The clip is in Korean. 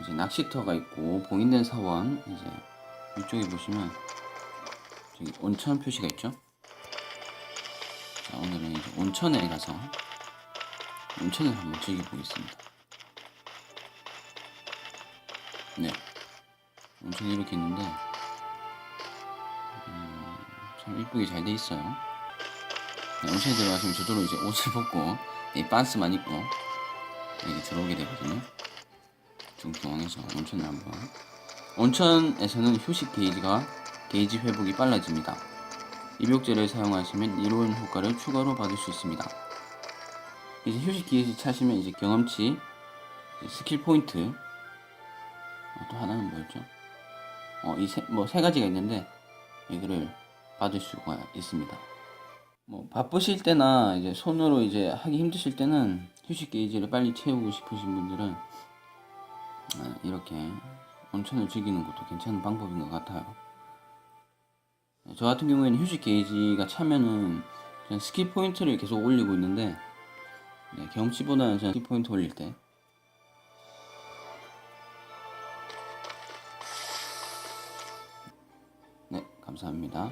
이제 낚시터가 있고 봉인된 사원 이제 이쪽에 보시면 저기 온천 표시가 있죠. 자 오늘은 이제 온천에 가서 온천을 한번 즐겨보겠습니다. 네, 온천이 이렇게 있는데 음, 참 이쁘게 잘 돼 있어요. 네, 온천에 들어가시면 저절로 이제 옷을 벗고 이 반스만 입고 여기 들어오게 되거든요. 중통항에서 온천을 한번 온천에서는 휴식 게이지가 게이지 회복이 빨라집니다. 입욕제를 사용하시면 이로운 효과를 추가로 받을 수 있습니다. 이제 휴식 게이지 차시면 이제 경험치, 이제 스킬 포인트, 어, 또 하나는 뭐였죠? 어, 이뭐세 가지가 있는데 이거를 받을 수가 있습니다. 뭐 바쁘실 때나 이제 손으로 이제 하기 힘드실 때는 휴식 게이지를 빨리 채우고 싶으신 분들은 아, 이렇게 온천을 즐기는 것도 괜찮은 방법인 것 같아요. 저 같은 경우에는 휴식 게이지가 차면은 스킬 포인트를 계속 올리고 있는데 네, 경험치보다는 저는 스킬 포인트 올릴 때 네, 감사합니다.